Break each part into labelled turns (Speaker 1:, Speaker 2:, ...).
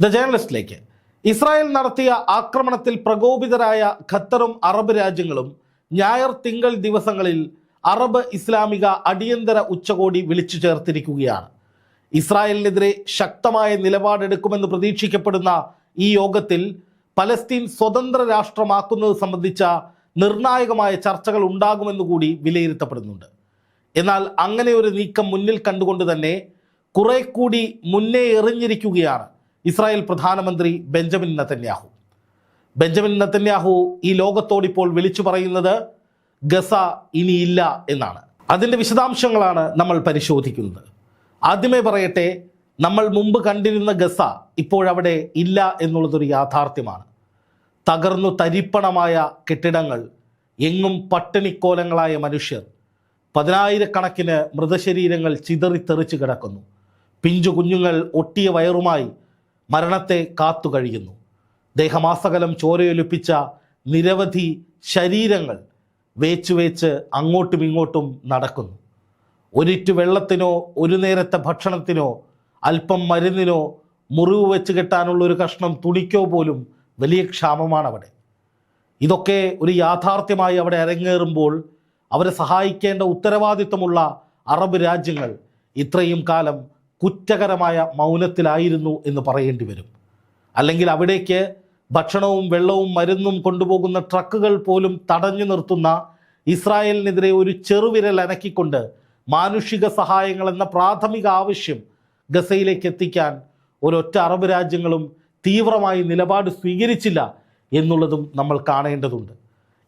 Speaker 1: The ജേർണലിസ്റ്റിലേക്ക് Israel നടത്തിയ ആക്രമണത്തിൽ പ്രകോപിതരായ ഖത്തറും Arab രാജ്യങ്ങളും ഞായർ തിങ്കൾ ദിവസങ്ങളിൽ അറബ് ഇസ്ലാമിക അടിയന്തര ഉച്ചകോടി വിളിച്ചു ചേർത്തിരിക്കുകയാണ്. ഇസ്രായേലിനെതിരെ ശക്തമായ നിലപാടെടുക്കുമെന്ന് പ്രതീക്ഷിക്കപ്പെടുന്ന ഈ യോഗത്തിൽ പലസ്തീൻ സ്വതന്ത്ര രാഷ്ട്രമാക്കുന്നത് സംബന്ധിച്ച നിർണായകമായ ചർച്ചകൾ ഉണ്ടാകുമെന്ന് കൂടി വിലയിരുത്തപ്പെടുന്നുണ്ട്. എന്നാൽ അങ്ങനെ ഒരു നീക്കം മുന്നിൽ കണ്ടുകൊണ്ട് തന്നെ കുറെ കൂടി മുന്നേ എറിഞ്ഞിരിക്കുകയാണ് ഇസ്രായേൽ പ്രധാനമന്ത്രി ബെഞ്ചമിൻ നത്തന്യാഹു ബെഞ്ചമിൻ നത്തന്യാഹു ഈ ലോകത്തോടിപ്പോൾ വിളിച്ചു പറയുന്നത് ഗസ ഇനിയില്ല എന്നാണ്. അതിന്റെ വിശദാംശങ്ങളാണ് നമ്മൾ പരിശോധിക്കുന്നത്. ആദ്യമേ പറയട്ടെ നമ്മൾ മുമ്പ് കണ്ടിരുന്ന ഗസ ഇപ്പോഴവിടെ ഇല്ല എന്നുള്ളതൊരു യാഥാർത്ഥ്യമാണ്. തകർന്നു തരിപ്പണമായ കെട്ടിടങ്ങൾ എങ്ങും പട്ടിണിക്കോലങ്ങളായ മനുഷ്യർ പതിനായിരക്കണക്കിന് മൃതശരീരങ്ങൾ ചിതറിത്തെറിച്ച് കിടക്കുന്നു. പിഞ്ചു കുഞ്ഞുങ്ങൾ ഒട്ടിയ വയറുമായി മരണത്തെ കാത്തു കഴിയുന്നു ദേഹമാസകലം ചോരയൊലിപ്പിച്ച നിരവധി ശരീരങ്ങൾ വേച്ചു വേച്ച് അങ്ങോട്ടും ഇങ്ങോട്ടും നടക്കുന്നു. ഒരിറ്റു വെള്ളത്തിനോ ഒരു നേരത്തെ ഭക്ഷണത്തിനോ അല്പം മരുന്നിനോ മുറിവ് വെച്ച് കെട്ടാനുള്ള ഒരു കഷ്ണം തുണിക്കോ പോലും വലിയ ക്ഷാമമാണ് അവിടെ ഇതൊക്കെ ഒരു യാഥാർത്ഥ്യമായി അവിടെ അരങ്ങേറുമ്പോൾ അവരെ സഹായിക്കേണ്ട ഉത്തരവാദിത്വമുള്ള അറബ് രാജ്യങ്ങൾ ഇത്രയും കാലം കുറ്റകരമായ മൗനത്തിലായിരുന്നു എന്ന് പറയേണ്ടി വരും. അല്ലെങ്കിൽ അവിടേക്ക് ഭക്ഷണവും വെള്ളവും മരുന്നും കൊണ്ടുപോകുന്ന ട്രക്കുകൾ പോലും തടഞ്ഞു നിർത്തുന്ന ഇസ്രായേലിനെതിരെ ഒരു ചെറുവിരൽ അനക്കിക്കൊണ്ട് മാനുഷിക സഹായങ്ങൾ എന്ന പ്രാഥമിക ആവശ്യം ഗസയിലേക്ക് എത്തിക്കാൻ ഒരൊറ്റ അറബ് രാജ്യങ്ങളും തീവ്രമായി നിലപാട് സ്വീകരിച്ചില്ല എന്നുള്ളതും നമ്മൾ കാണേണ്ടതുണ്ട്.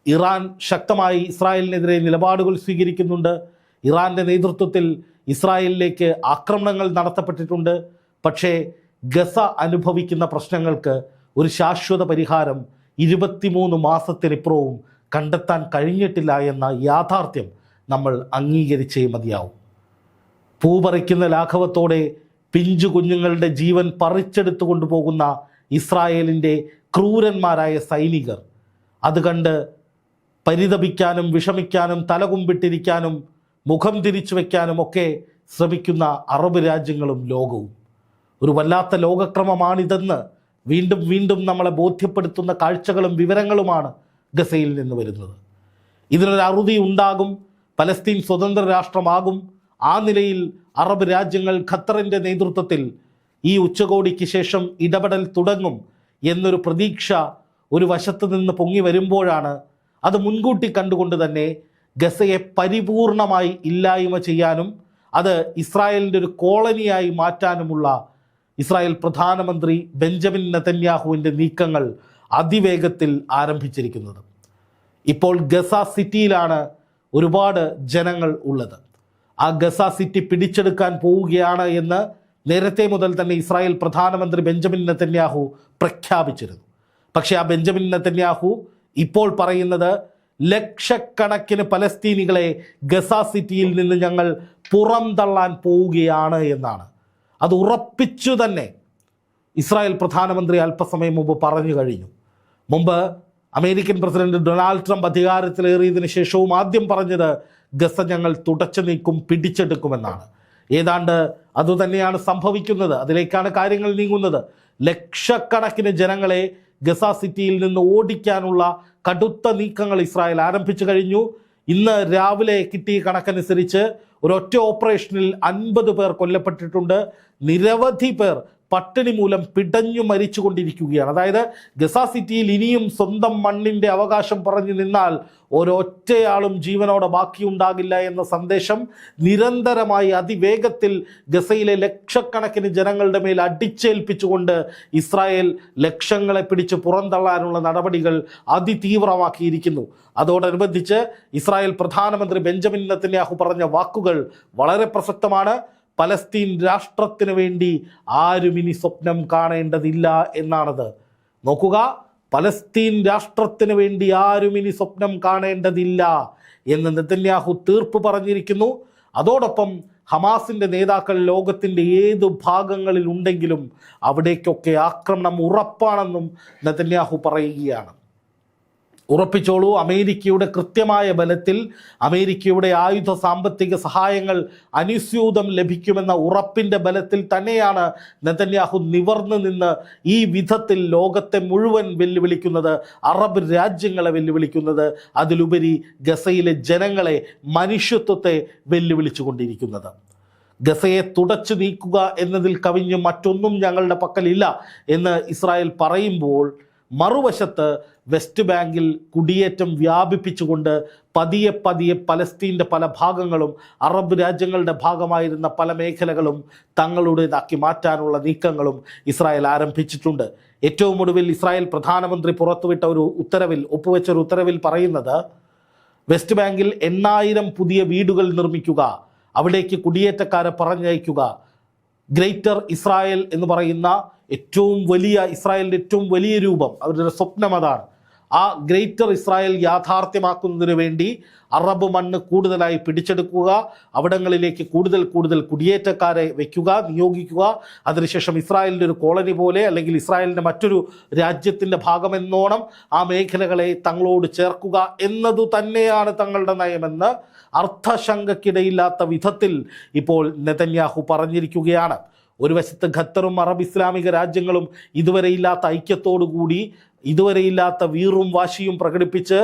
Speaker 1: ഇറാൻ ശക്തമായി ഇസ്രായേലിനെതിരെ നിലപാടുകൾ സ്വീകരിക്കുന്നുണ്ട്. ഇറാന്റെ നേതൃത്വത്തിൽ ഇസ്രായേലിലേക്ക് ആക്രമണങ്ങൾ നടത്തപ്പെട്ടിട്ടുണ്ട്. പക്ഷേ ഗസ അനുഭവിക്കുന്ന പ്രശ്നങ്ങൾക്ക് ഒരു ശാശ്വത പരിഹാരം ഇരുപത്തിമൂന്ന് മാസത്തിനിപ്പുറവും കണ്ടെത്താൻ കഴിഞ്ഞിട്ടില്ല എന്ന യാഥാർത്ഥ്യം നമ്മൾ അംഗീകരിച്ചേ മതിയാവും. പൂപറിക്കുന്ന ലാഘവത്തോടെ പിഞ്ചു കുഞ്ഞുങ്ങളുടെ ജീവൻ പറിച്ചെടുത്തു കൊണ്ടുപോകുന്ന ഇസ്രായേലിന്റെ ക്രൂരന്മാരായ സൈനികർ അത് കണ്ട് പരിതപിക്കാനും വിഷമിക്കാനും തലകുമ്പിട്ടിരിക്കാനും മുഖം തിരിച്ചു വയ്ക്കാനുമൊക്കെ ശ്രമിക്കുന്ന അറബ് രാജ്യങ്ങളും ലോകവും. ഒരു വല്ലാത്ത ലോകക്രമമാണിതെന്ന് വീണ്ടും വീണ്ടും നമ്മളെ ബോധ്യപ്പെടുത്തുന്ന കാഴ്ചകളും വിവരങ്ങളുമാണ് ഗസയിൽ നിന്ന് വരുന്നത്. ഇതിനൊരു അറുതി ഉണ്ടാകും പലസ്തീൻ സ്വതന്ത്ര രാഷ്ട്രമാകും. ആ നിലയിൽ അറബ് രാജ്യങ്ങൾ ഖത്തറിന്റെ നേതൃത്വത്തിൽ ഈ ഉച്ചകോടിക്ക് ശേഷം ഇടപെടൽ തുടങ്ങും എന്നൊരു പ്രതീക്ഷ ഒരു വശത്ത് നിന്ന് പൊങ്ങി വരുമ്പോഴാണ് അത് മുൻകൂട്ടി കണ്ടുകൊണ്ട് തന്നെ ഗസയെ പരിപൂർണമായി ഇല്ലായ്മ ചെയ്യാനും അത് ഇസ്രായേലിന്റെ ഒരു കോളനിയായി മാറ്റാനുമുള്ള ഇസ്രായേൽ പ്രധാനമന്ത്രി ബെഞ്ചമിൻ നെതന്യാഹുവിന്റെ നീക്കങ്ങൾ അതിവേഗത്തിൽ ആരംഭിച്ചിരിക്കുന്നത്. ഇപ്പോൾ ഗസ സിറ്റിയിലാണ് ഒരുപാട് ജനങ്ങൾ ഉള്ളത്. ആ ഗസ സിറ്റി പിടിച്ചെടുക്കാൻ പോവുകയാണ് എന്ന് നേരത്തെ മുതൽ തന്നെ ഇസ്രായേൽ പ്രധാനമന്ത്രി ബെഞ്ചമിൻ നെതന്യാഹു പ്രഖ്യാപിച്ചിരുന്നു. പക്ഷേ ആ ബെഞ്ചമിൻ നെതന്യാഹു ഇപ്പോൾ പറയുന്നത് ലക്ഷക്കണക്കിന് പലസ്തീനികളെ ഗസ സിറ്റിയിൽ നിന്ന് ഞങ്ങൾ പുറംതള്ളാൻ പോവുകയാണ് എന്നാണ്. അത് ഉറപ്പിച്ചു തന്നെ ഇസ്രായേൽ പ്രധാനമന്ത്രി അല്പസമയം മുമ്പ് പറഞ്ഞു കഴിഞ്ഞു. മുമ്പ് അമേരിക്കൻ പ്രസിഡന്റ് ഡൊണാൾഡ് ട്രംപ് അധികാരത്തിലേറിയതിനു ശേഷവും ആദ്യം പറഞ്ഞത് ഗസ ഞങ്ങൾ തുടച്ചു നീക്കും പിടിച്ചെടുക്കുമെന്നാണ്. ഏതാണ്ട് അതുതന്നെയാണ് സംഭവിക്കുന്നത്. അതിലേക്കാണ് കാര്യങ്ങൾ നീങ്ങുന്നത്. ലക്ഷക്കണക്കിന് ജനങ്ങളെ ഗസ സിറ്റിയിൽ നിന്ന് ഓടിക്കാനുള്ള കടുത്ത നീക്കങ്ങൾ ഇസ്രായേൽ ആരംഭിച്ചു കഴിഞ്ഞു. ഇന്ന് രാവിലെ കിട്ടിയ കണക്കനുസരിച്ച് ഒരൊറ്റ ഓപ്പറേഷനിൽ അൻപത് പേർ കൊല്ലപ്പെട്ടിട്ടുണ്ട്. നിരവധി പേർ പട്ടിണി മൂലം പിടഞ്ഞു മരിച്ചുകൊണ്ടിരിക്കുകയാണ്. അതായത് ഗസ സിറ്റിയിൽ ഇനിയും സ്വന്തം മണ്ണിന്റെ അവകാശം പറഞ്ഞു നിന്നാൽ ഒരൊറ്റയാളും ജീവനോടെ ബാക്കിയുണ്ടാകില്ല എന്ന സന്ദേശം നിരന്തരമായി അതിവേഗത്തിൽ ഗസയിലെ ലക്ഷക്കണക്കിന് ജനങ്ങളുടെ മേൽ അടിച്ചേൽപ്പിച്ചുകൊണ്ട് ഇസ്രായേൽ ലക്ഷങ്ങളെ പിടിച്ച് പുറന്തള്ളാനുള്ള നടപടികൾ അതിതീവ്രമാക്കിയിരിക്കുന്നു. അതോടനുബന്ധിച്ച് ഇസ്രായേൽ പ്രധാനമന്ത്രി ബെഞ്ചമിൻ നെത്തന്യാഹു പറഞ്ഞ വാക്കുകൾ വളരെ പ്രസക്തമാണ്. പലസ്തീൻ രാഷ്ട്രത്തിന് വേണ്ടി ആരും ഇനി സ്വപ്നം കാണേണ്ടതില്ല എന്നാണത്. നോക്കുക പലസ്തീൻ രാഷ്ട്രത്തിന് വേണ്ടി ആരും ഇനി സ്വപ്നം കാണേണ്ടതില്ല എന്ന് നെതന്യാഹു തീർപ്പ് പറഞ്ഞിരിക്കുന്നു. അതോടൊപ്പം ഹമാസിന്റെ നേതാക്കൾ ലോകത്തിന്റെ ഏത് ഭാഗങ്ങളിൽ ഉണ്ടെങ്കിലും അവിടേക്കൊക്കെ ആക്രമണം ഉറപ്പാണെന്നും നെതന്യാഹു പറയുകയാണ്. ഉറപ്പിച്ചോളൂ. അമേരിക്കയുടെ കൃത്യമായ ബലത്തിൽ അമേരിക്കയുടെ ആയുധ സാമ്പത്തിക സഹായങ്ങൾ അനുസ്യൂതം ലഭിക്കുമെന്ന ഉറപ്പിന്റെ ബലത്തിൽ തന്നെയാണ് നെതന്യാഹു നിവർന്നു നിന്ന് ഈ വിധത്തിൽ ലോകത്തെ മുഴുവൻ വെല്ലുവിളിക്കുന്നത് അറബ് രാജ്യങ്ങളെ വെല്ലുവിളിക്കുന്നത്. അതിലുപരി ഗസയിലെ ജനങ്ങളെ മനുഷ്യത്വത്തെ വെല്ലുവിളിച്ചു കൊണ്ടിരിക്കുന്നത് ഗസയെ തുടച്ചു നീക്കുക എന്നതിൽ കവിഞ്ഞ് മറ്റൊന്നും ഞങ്ങളുടെ പക്കലില്ല എന്ന് ഇസ്രായേൽ പറയുമ്പോൾ മറുവശത്ത് വെസ്റ്റ് ബാങ്കിൽ കുടിയേറ്റം വ്യാപിപ്പിച്ചുകൊണ്ട് പതിയെ പതിയെ പലസ്തീന്റെ പല ഭാഗങ്ങളും അറബ് രാജ്യങ്ങളുടെ ഭാഗമായിരുന്ന പല മേഖലകളും തങ്ങളുടേതാക്കി മാറ്റാനുള്ള നീക്കങ്ങളും ഇസ്രായേൽ ആരംഭിച്ചിട്ടുണ്ട്. ഏറ്റവും ഒടുവിൽ ഇസ്രായേൽ പ്രധാനമന്ത്രി പുറത്തുവിട്ട ഒരു ഉത്തരവിൽ ഒപ്പുവെച്ച ഒരു ഉത്തരവിൽ പറയുന്നത് വെസ്റ്റ് ബാങ്കിൽ എണ്ണായിരം പുതിയ വീടുകൾ നിർമ്മിക്കുക അവിടേക്ക് കുടിയേറ്റക്കാരെ പറഞ്ഞയക്കുക ഗ്രേറ്റർ ഇസ്രായേൽ എന്ന് പറയുന്ന ഏറ്റവും വലിയ ഇസ്രായേലിന്റെ ഏറ്റവും വലിയ രൂപം അവരുടെ സ്വപ്നം അതാണ്. ആ ഗ്രേറ്റർ ഇസ്രായേൽ യാഥാർത്ഥ്യമാക്കുന്നതിന് വേണ്ടി അറബ് മണ്ണ് കൂടുതലായി പിടിച്ചെടുക്കുക അവിടങ്ങളിലേക്ക് കൂടുതൽ കൂടുതൽ കുടിയേറ്റക്കാരെ വയ്ക്കുക നിയോഗിക്കുക. അതിനുശേഷം ഇസ്രായേലിന്റെ ഒരു കോളനി പോലെ അല്ലെങ്കിൽ ഇസ്രായേലിന്റെ മറ്റൊരു രാജ്യത്തിന്റെ ഭാഗമെന്നോണം ആ മേഖലകളെ തങ്ങളോട് ചേർക്കുക എന്നതു തന്നെയാണ് തങ്ങളുടെ നയമെന്ന് അർത്ഥശങ്കക്കിടയില്ലാത്ത വിധത്തിൽ ഇപ്പോൾ നെതന്യാഹു പറഞ്ഞിരിക്കുകയാണ്. ഒരു വശത്ത് ഖത്തറും അറബ് ഇസ്ലാമിക രാജ്യങ്ങളും ഇതുവരെ ഇതുവരെയില്ലാത്ത ഐക്യത്തോടുകൂടി ഇതുവരെയില്ലാത്ത വീറും വാശിയും പ്രകടിപ്പിച്ച്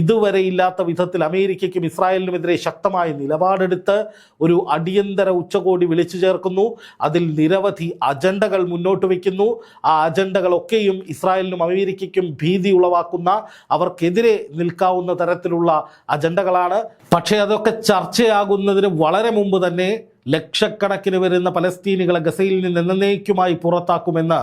Speaker 1: ഇതുവരെയില്ലാത്ത വിധത്തിൽ അമേരിക്കയ്ക്കും ഇസ്രായേലിനുമെതിരെ ശക്തമായ നിലപാടെടുത്ത് ഒരു അടിയന്തര ഉച്ചകോടി വിളിച്ചു ചേർക്കുന്നു. അതിൽ നിരവധി അജണ്ടകൾ മുന്നോട്ട് വയ്ക്കുന്നു. ആ അജണ്ടകളൊക്കെയും ഇസ്രായേലിനും അമേരിക്കയ്ക്കും ഭീതി ഉളവാക്കുന്ന അവർക്കെതിരെ നിൽക്കാവുന്ന തരത്തിലുള്ള അജണ്ടകളാണ്. പക്ഷേ അതൊക്കെ ചർച്ചയാകുന്നതിന് വളരെ മുമ്പ് തന്നെ ലക്ഷക്കണക്കിന് വരുന്ന പലസ്തീനികളെ ഗസയിൽ നിന്ന് എന്നേക്കുമായി പുറത്താക്കുമെന്ന്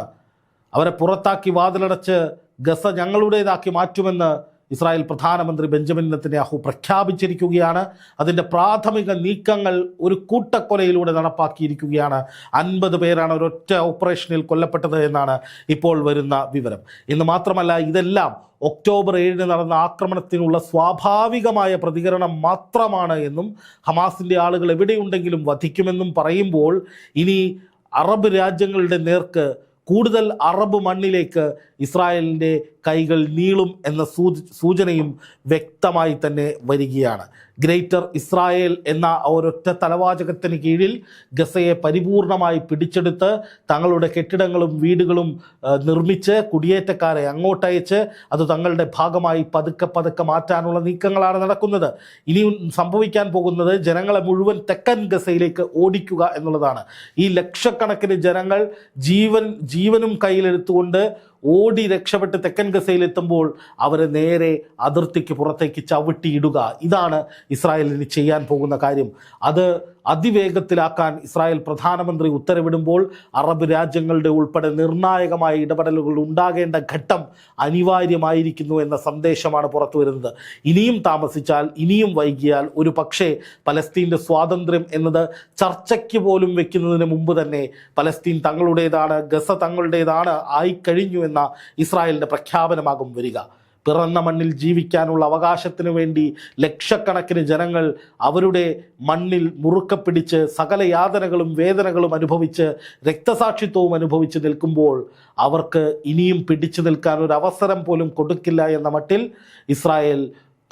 Speaker 1: അവരെ പുറത്താക്കി വാതിലടച്ച് ഗസ ഞങ്ങളുടേതാക്കി മാറ്റുമെന്ന് ഇസ്രായേൽ പ്രധാനമന്ത്രി ബെഞ്ചമിൻ നെത്തന്യാഹു പ്രഖ്യാപിച്ചിരിക്കുകയാണ്. അതിന്റെ പ്രാഥമിക നീക്കങ്ങൾ ഒരു കൂട്ടക്കൊലയിലൂടെ നടപ്പാക്കിയിരിക്കുകയാണ്. അൻപത് പേരാണ് ഒരൊറ്റ ഓപ്പറേഷനിൽ കൊല്ലപ്പെട്ടത് എന്നാണ് ഇപ്പോൾ വരുന്ന വിവരം. ഇന്ന് മാത്രമല്ല ഇതെല്ലാം ഒക്ടോബർ ഏഴിന് നടന്ന ആക്രമണത്തിനുള്ള സ്വാഭാവികമായ പ്രതികരണം മാത്രമാണ് എന്നും ഹമാസിന്റെ ആളുകൾ എവിടെയുണ്ടെങ്കിലും വധിക്കുമെന്നും പറയുമ്പോൾ ഇനി അറബ് രാജ്യങ്ങളുടെ നേർക്ക് കൂടുതൽ അറബ് മണ്ണിലേക്ക് ഇസ്രായേലിന്റെ കൈകൾ നീളും എന്ന സൂചനയും വ്യക്തമായി തന്നെ വരികയാണ്. ഗ്രേറ്റർ ഇസ്രായേൽ എന്ന ഒരൊറ്റ തലവാചകത്തിന് കീഴിൽ ഗസയെ പരിപൂർണമായി പിടിച്ചെടുത്ത് തങ്ങളുടെ കെട്ടിടങ്ങളും വീടുകളും നിർമ്മിച്ച് കുടിയേറ്റക്കാരെ അങ്ങോട്ടയച്ച് അത് തങ്ങളുടെ ഭാഗമായി പതുക്കെ പതുക്കെ മാറ്റാനുള്ള നീക്കങ്ങളാണ് നടക്കുന്നത്. ഇനിയും സംഭവിക്കാൻ പോകുന്നത് ജനങ്ങളെ മുഴുവൻ തെക്കൻ ഗസയിലേക്ക് ഓടിക്കുക എന്നുള്ളതാണ്. ഈ ലക്ഷക്കണക്കിന് ജനങ്ങൾ ജീവൻ ജീവനും കയ്യിലെടുത്തുകൊണ്ട് ഓടി രക്ഷപ്പെട്ട് തെക്കൻ ഗസയിലെത്തുമ്പോൾ അവരെ നേരെ അതിർത്തിക്ക് പുറത്തേക്ക് ചവിട്ടിയിടുക. ഇതാണ് ഇസ്രായേലിന് ചെയ്യാൻ പോകുന്ന കാര്യം. അത് അതിവേഗത്തിലാക്കാൻ ഇസ്രായേൽ പ്രധാനമന്ത്രി ഉത്തരവിടുമ്പോൾ അറബ് രാജ്യങ്ങളുടെ ഉൾപ്പെടെ നിർണായകമായ ഇടപെടലുകൾ ഉണ്ടാകേണ്ട ഘട്ടം അനിവാര്യമായിരിക്കുന്നു എന്ന സന്ദേശമാണ് പുറത്തു വരുന്നത്. ഇനിയും താമസിച്ചാൽ ഇനിയും വൈകിയാൽ ഒരു പക്ഷേ പലസ്തീന്റെ സ്വാതന്ത്ര്യം എന്നത് ചർച്ചയ്ക്ക് പോലും വെക്കുന്നതിന് മുമ്പ് തന്നെ പലസ്തീൻ തങ്ങളുടേതാണ് ഗസ തങ്ങളുടേതാണ് ആയിക്കഴിഞ്ഞു എന്ന ഇസ്രായേലിന്റെ പ്രഖ്യാപനമാകും വരിക. പിറന്ന മണ്ണിൽ ജീവിക്കാനുള്ള അവകാശത്തിനു വേണ്ടി ലക്ഷക്കണക്കിന് ജനങ്ങൾ അവരുടെ മണ്ണിൽ മുറുക്ക പിടിച്ച് സകല യാതനകളും വേദനകളും അനുഭവിച്ച് രക്തസാക്ഷിത്വവും അനുഭവിച്ച് നിൽക്കുമ്പോൾ അവർക്ക് ഇനിയും പിടിച്ചു നിൽക്കാൻ ഒരു അവസരം പോലും കൊടുക്കില്ല എന്ന മട്ടിൽ ഇസ്രായേൽ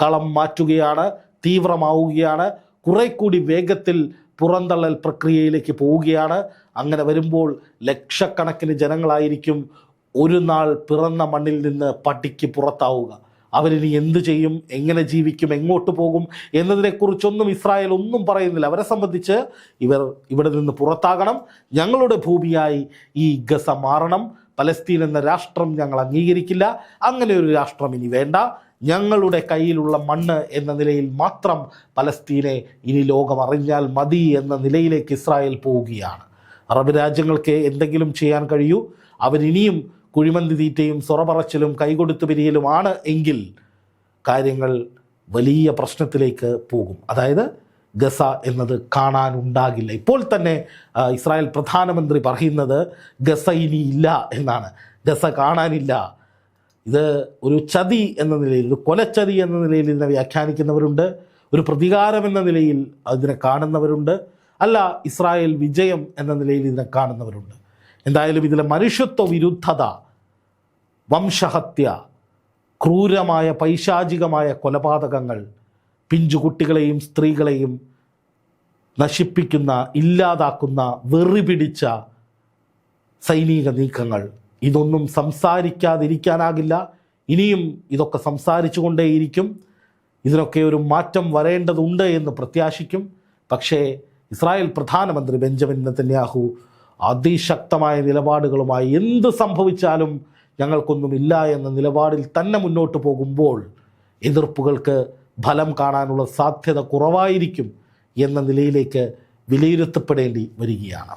Speaker 1: കളം മാറ്റുകയാണ് തീവ്രമാവുകയാണ് കുറെ കൂടി വേഗത്തിൽ പുറന്തള്ളൽ പ്രക്രിയയിലേക്ക് പോവുകയാണ്. അങ്ങനെ വരുമ്പോൾ ലക്ഷക്കണക്കിന് ജനങ്ങളായിരിക്കും ഒരു നാൾ പിറന്ന മണ്ണിൽ നിന്ന് പട്ടിക്ക് പുറത്താവുക. അവരിനി എന്ത് ചെയ്യും? എങ്ങനെ ജീവിക്കും? എങ്ങോട്ട് പോകും? എന്നതിനെക്കുറിച്ചൊന്നും ഇസ്രായേൽ ഒന്നും പറയുന്നില്ല. അവരെ സംബന്ധിച്ച് ഇവർ ഇവിടെ നിന്ന് പുറത്താകണം. ഞങ്ങളുടെ ഭൂമിയായി ഈ ഗസ മാറണം. പലസ്തീൻ എന്ന രാഷ്ട്രം ഞങ്ങൾ അംഗീകരിക്കില്ല. അങ്ങനെ ഒരു രാഷ്ട്രം ഇനി വേണ്ട. ഞങ്ങളുടെ കയ്യിലുള്ള മണ്ണ് എന്ന നിലയിൽ മാത്രം പലസ്തീനെ ഇനി ലോകം അറിഞ്ഞാൽ മതി എന്ന നിലയിലേക്ക് ഇസ്രായേൽ പോവുകയാണ്. അറബ് രാജ്യങ്ങൾക്ക് എന്തെങ്കിലും ചെയ്യാൻ കഴിയൂ? അവരിനിയും കുഴിമന്തി തീറ്റയും സൊറപറച്ചിലും കൈകൊടുത്തു പിരിയലുമാണ് എങ്കിൽ കാര്യങ്ങൾ വലിയ പ്രശ്നത്തിലേക്ക് പോകും. അതായത് ഗസ എന്നത് കാണാനുണ്ടാകില്ല. ഇപ്പോൾ തന്നെ ഇസ്രായേൽ പ്രധാനമന്ത്രി പറയുന്നത് ഗസ ഇനി ഇല്ല എന്നാണ്. ഗസ കാണാനില്ല. ഇത് ഒരു ചതി എന്ന നിലയിൽ ഒരു കൊലച്ചതി എന്ന നിലയിൽ ഇതിനെ വ്യാഖ്യാനിക്കുന്നവരുണ്ട്. ഒരു പ്രതികാരം എന്ന നിലയിൽ അതിനെ കാണുന്നവരുണ്ട്. അല്ല ഇസ്രായേൽ വിജയം എന്ന നിലയിൽ ഇതിനെ കാണുന്നവരുണ്ട്. എന്തായാലും ഇതിലെ മനുഷ്യത്വ വിരുദ്ധത വംശഹത്യ ക്രൂരമായ പൈശാചികമായ കൊലപാതകങ്ങൾ പിഞ്ചുകുട്ടികളെയും സ്ത്രീകളെയും നശിപ്പിക്കുന്ന ഇല്ലാതാക്കുന്ന വെറി പിടിച്ച സൈനിക നീക്കങ്ങൾ. ഇതൊന്നും സംസാരിക്കാതിരിക്കാനാകില്ല. ഇനിയും ഇതൊക്കെ സംസാരിച്ചു കൊണ്ടേയിരിക്കും ഇതിനൊക്കെ ഒരു മാറ്റം വരേണ്ടതുണ്ട് എന്ന് പ്രത്യാശിക്കും. പക്ഷേ ഇസ്രായേൽ പ്രധാനമന്ത്രി ബെഞ്ചമിൻ നെതന്യാഹു അതിശക്തമായ നിലപാടുകളുമായി എന്ത് സംഭവിച്ചാലും ഞങ്ങൾക്കൊന്നുമില്ല എന്ന നിലപാടിൽ തന്നെ മുന്നോട്ട് പോകുമ്പോൾ എതിർപ്പുകൾക്ക് ഫലം കാണാനുള്ള സാധ്യത കുറവായിരിക്കും എന്ന നിലയിലേക്ക് വിലയിരുത്തപ്പെടേണ്ടി വരികയാണ്.